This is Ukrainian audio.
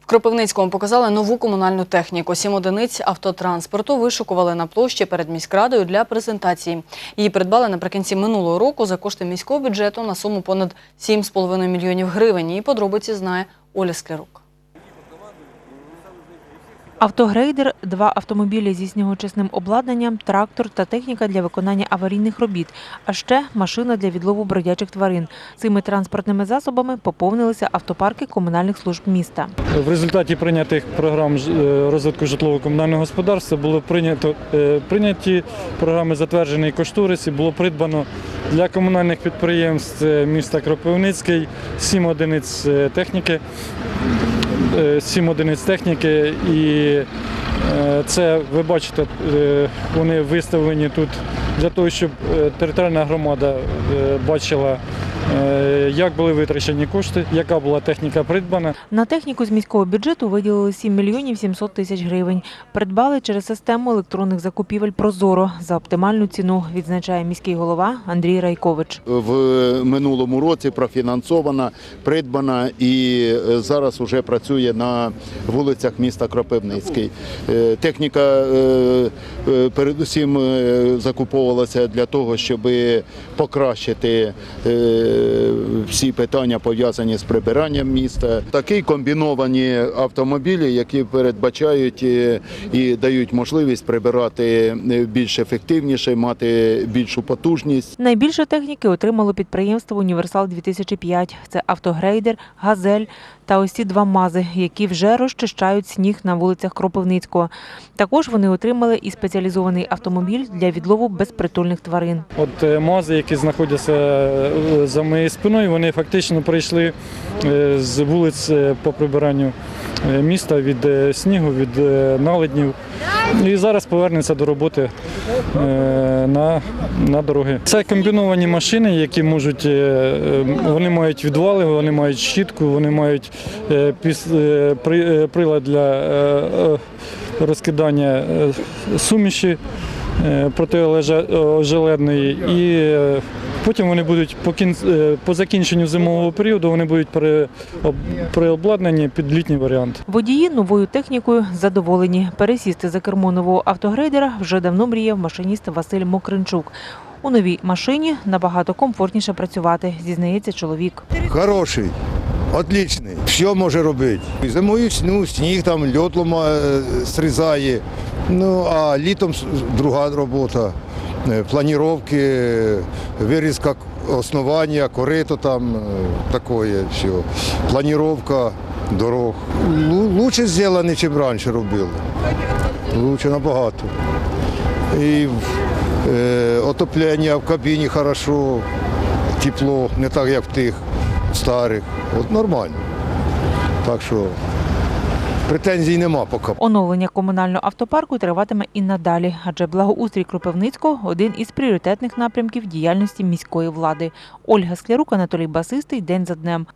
В Кропивницькому показали нову комунальну техніку. Сім одиниць автотранспорту вишукували на площі перед міськрадою для презентації. Її придбали наприкінці минулого року за кошти міського бюджету на суму понад 7,5 мільйонів гривень. Її подробиці знає Оля Склярук. Автогрейдер, два автомобілі зі снігочисним обладнанням, трактор та техніка для виконання аварійних робіт, а ще машина для відлову бродячих тварин. Цими транспортними засобами поповнилися автопарки комунальних служб міста. В результаті прийнятих програм е, розвитку житлово-комунального господарства було прийнято е, прийняті програми, затверджений кошторис було придбано для комунальних підприємств е, міста Кропивницький сім одиниць техніки. Е, Сім одиниць техніки, і е, це ви бачите, е, вони виставлені тут для того, щоб територіальна громада бачила, як були витрачені кошти, яка була техніка придбана. На техніку з міського бюджету виділили 7 мільйонів 700 тисяч гривень. Придбали через систему електронних закупівель «Прозоро» за оптимальну ціну, відзначає міський голова Андрій Райкович. в минулому році профінансована, придбана і е, зараз вже працює на вулицях міста Кропивницький. Е, Техніка е, е, передусім е, закуповувалася для того, щоб покращити е, всі питання пов'язані з прибиранням міста. Такі комбіновані автомобілі, які передбачають е, і дають можливість прибирати е, більш ефективніше, мати більшу потужність. Найбільше техніки отримало підприємство Універсал 2005 Це автогрейдер, газель та ці два мази, які вже розчищають сніг на вулицях Кропивницького. Також вони отримали і спеціалізований автомобіль для відлову безпритульних тварин. От е, мази, які знаходяться е, за моєю спиною, вони фактично прийшли е, з вулиць по прибиранню міста від снігу, від наледнів. І зараз повернеться до роботи на, на дороги. Це комбіновані машини, які можуть, е, е, вони мають відвали, вони мають щітку, вони мають е, е, е, прилад для е, е, розкидання е, суміші е, протиожеледної. І е, потім вони будуть по, кін... е, по закінченню зимового періоду вони будуть пере... об- переобладнані під літній варіант. Водії новою технікою задоволені. Пересісти за кермо нового автогрейдера вже давно мріяв машиніст Василь Мокринчук. У новій машині набагато комфортніше працювати, зізнається чоловік. Хороший, отличний, все може робити. Зимою ну, сніг, там льот лома, е, срізає. Ну, а літом друга робота. Е, Планіровки, вирізка основання, корито там, е, таке все. Планіровка дорог. Лучше зроблено, ніж раніше робили. Лучше набагато. І е, отоплення в кабіні хорошо, тепло, не так, як в тих старих. От нормально. Так що претензій нема поки. Оновлення комунального автопарку триватиме і надалі, адже благоустрій Кропивницького – один із пріоритетних напрямків діяльності міської влади. Ольга Склярук, Анатолій Басистий. День за днем.